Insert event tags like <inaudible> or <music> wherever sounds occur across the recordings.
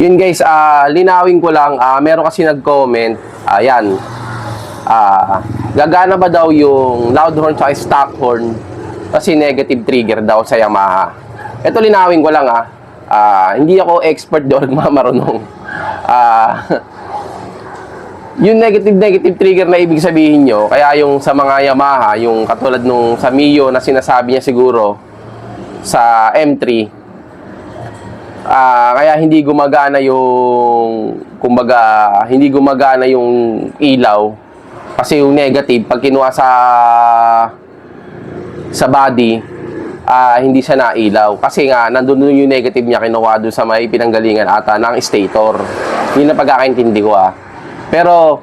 Yun guys, ah linawin ko lang, ah meron kasi nag-comment, ayan, ah gagana ba daw yung loud horn sa stock horn kasi negative trigger daw sa Yamaha. Ito linawin ko lang ah, ah hindi ako expert doon, <laughs> mamarunong. Ah yung negative negative trigger na ibig sabihin nyo, kaya yung sa mga Yamaha, yung katulad nung sa Mio na sinasabi niya siguro sa M3, ah kaya hindi gumagana yung kumbaga hindi gumagana yung ilaw. Kasi yung negative pag kinuha sa sa body ah hindi siya nailaw. Kasi nga nandun dun yung negative niya kinuha doon sa may pinanggalingan ata ng stator. Yun ang pagkakaintindi ko ah. Pero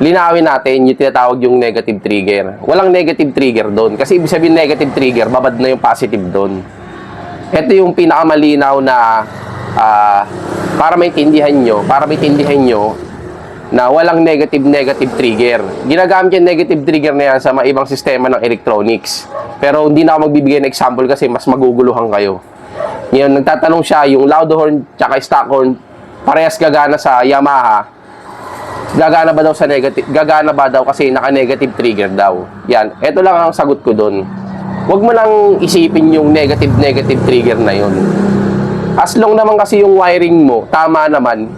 linawin natin yung tinatawag yung negative trigger. Walang negative trigger doon kasi ibig sabihin negative trigger babad na yung positive doon ito yung pinakamalinaw na ah, para maintindihan nyo, para maintindihan nyo na walang negative-negative trigger. Ginagamit yung negative trigger na yan sa mga ibang sistema ng electronics. Pero hindi na ako magbibigay ng example kasi mas maguguluhan kayo. Ngayon, nagtatanong siya, yung loud horn tsaka stock horn, parehas gagana sa Yamaha. Gagana ba daw sa negative? Gagana ba daw kasi naka-negative trigger daw? Yan. Ito lang ang sagot ko doon. Huwag mo lang isipin yung negative-negative trigger na yun. As long naman kasi yung wiring mo, tama naman,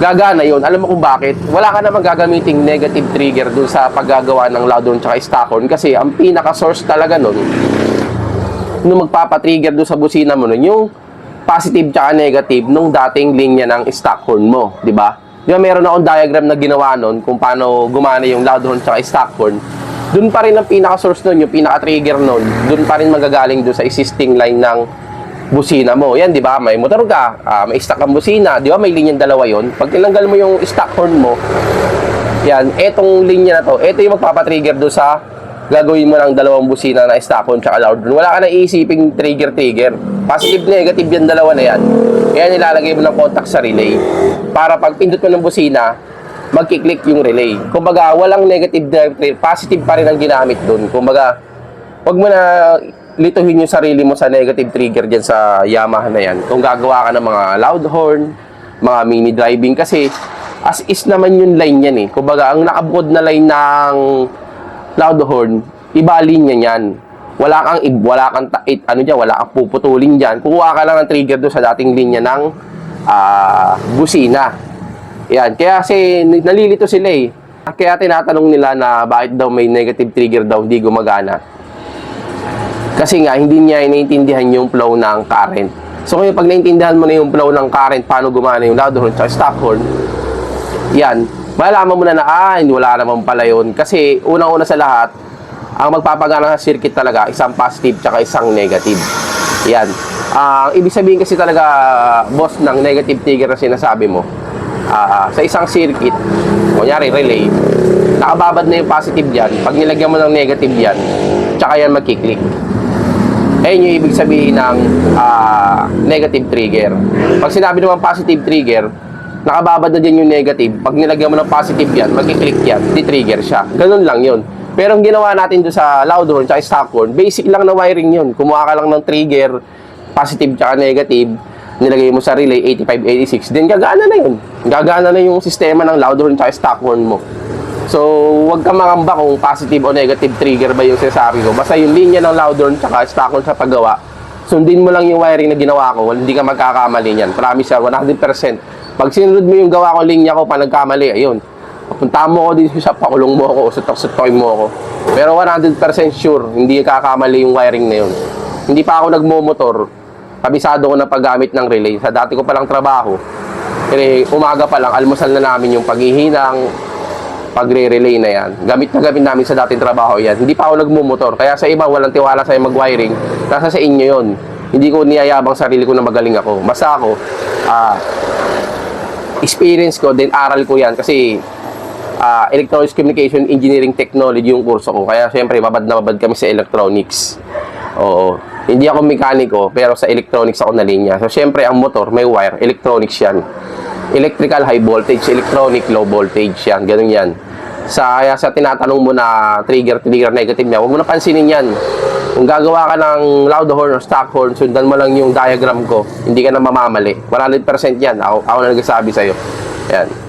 gagana yun. Alam mo kung bakit? Wala ka naman gagamiting negative trigger dun sa paggagawa ng loud horn tsaka horn kasi ang pinaka-source talaga nun, nung magpapatrigger doon sa busina mo nun, yung positive tsaka negative nung dating linya ng stock horn mo, di ba? Di ba meron akong diagram na ginawa nun kung paano gumana yung loud tsaka stock horn. Doon pa rin ang pinaka-source nun, yung pinaka-trigger nun, doon pa rin magagaling doon sa existing line ng busina mo. Yan, di ba? May motor ka, ah, may stock ang busina, di ba? May linyang dalawa yon. Pag tinanggal mo yung stock horn mo, yan, etong linya na to, ito yung magpapatrigger doon sa gagawin mo ng dalawang busina na stock horn tsaka loud horn. Wala ka na iisiping trigger-trigger. Positive, negative yan dalawa na yan. Kaya nilalagay mo ng contact sa relay. Para pag pindot mo ng busina, magkiklik yung relay. Kumbaga, walang negative, negative, positive pa rin ang ginamit doon. Kumbaga, wag mo na lituhin yung sarili mo sa negative trigger dyan sa Yamaha na yan. Kung gagawa ka ng mga loud horn, mga mini driving, kasi as is naman yung line yan eh. Kumbaga, ang nakabukod na line ng loud horn, iba linya yan. Wala kang, wala kang, it, ano dyan, wala kang puputulin dyan. Kukuha ka lang ng trigger doon sa dating linya ng ah, busina. Yan. Kaya kasi nalilito sila eh. Kaya tinatanong nila na bakit daw may negative trigger daw hindi gumagana. Kasi nga, hindi niya iniintindihan yung flow ng current. So ngayon, pag naintindihan mo na yung flow ng current, paano gumana yung loud horn at stock horn, yan, malalaman mo na na, ah, wala naman pala yun. Kasi unang-una sa lahat, ang magpapagana sa circuit talaga, isang positive tsaka isang negative. Yan. Ah, Ang ibig sabihin kasi talaga, boss, ng negative trigger na sinasabi mo, ah, sa isang circuit, kunyari relay, nakababad na yung positive dyan, pag nilagyan mo ng negative yan, tsaka yan magkiklik. Ayun yung ibig sabihin ng ah, negative trigger. Pag sinabi naman positive trigger, nakababad na din yung negative. Pag nilagyan mo ng positive yan, magkiklik yan, di-trigger siya. Ganun lang yun. Pero ang ginawa natin doon sa loud horn tsaka stock horn, basic lang na wiring yun. Kumuha ka lang ng trigger, positive tsaka negative, nilagay mo sa relay 8586, then gagana na yun. Gagana na yung sistema ng loud horn tsaka stock horn mo. So, huwag ka mangamba kung positive o negative trigger ba yung sinasabi ko. Basta yung linya ng loud horn tsaka stock horn sa paggawa, sundin mo lang yung wiring na ginawa ko, hindi ka magkakamali niyan. Promise yan, 100%. Pag sinunod mo yung gawa ko linya ko pa nagkamali, ayun. Punta mo ko dito sa pakulong mo ako, sutok-sutokin mo ako. Pero 100% sure, hindi kakamali yung wiring na yun. Hindi pa ako nagmomotor, kabisado ko na paggamit ng relay. Sa dati ko palang trabaho, eh, umaga pa lang, almusal na namin yung paghihinang, pagre-relay na yan. Gamit na gamit namin sa dating trabaho yan. Hindi pa ako nagmumotor. Kaya sa iba, walang tiwala sa'yo mag-wiring. Nasa sa inyo yon. Hindi ko niyayabang sarili ko na magaling ako. Basta ako, ah, experience ko, then aral ko yan. Kasi, ah, Electronics Communication Engineering Technology yung kurso ko. Kaya, syempre, babad na babad kami sa electronics. Oo. Hindi ako mekaniko, pero sa electronics ako na linya. So, syempre, ang motor, may wire. Electronics yan electrical high voltage, electronic low voltage yan, ganun yan. Sa, kaya sa tinatanong mo na trigger, trigger negative niya, huwag mo na pansinin yan. Kung gagawa ka ng loud horn or stock horn, sundan mo lang yung diagram ko. Hindi ka na mamamali. 100% yan. Ako, ako na nagsasabi sa'yo. Yan.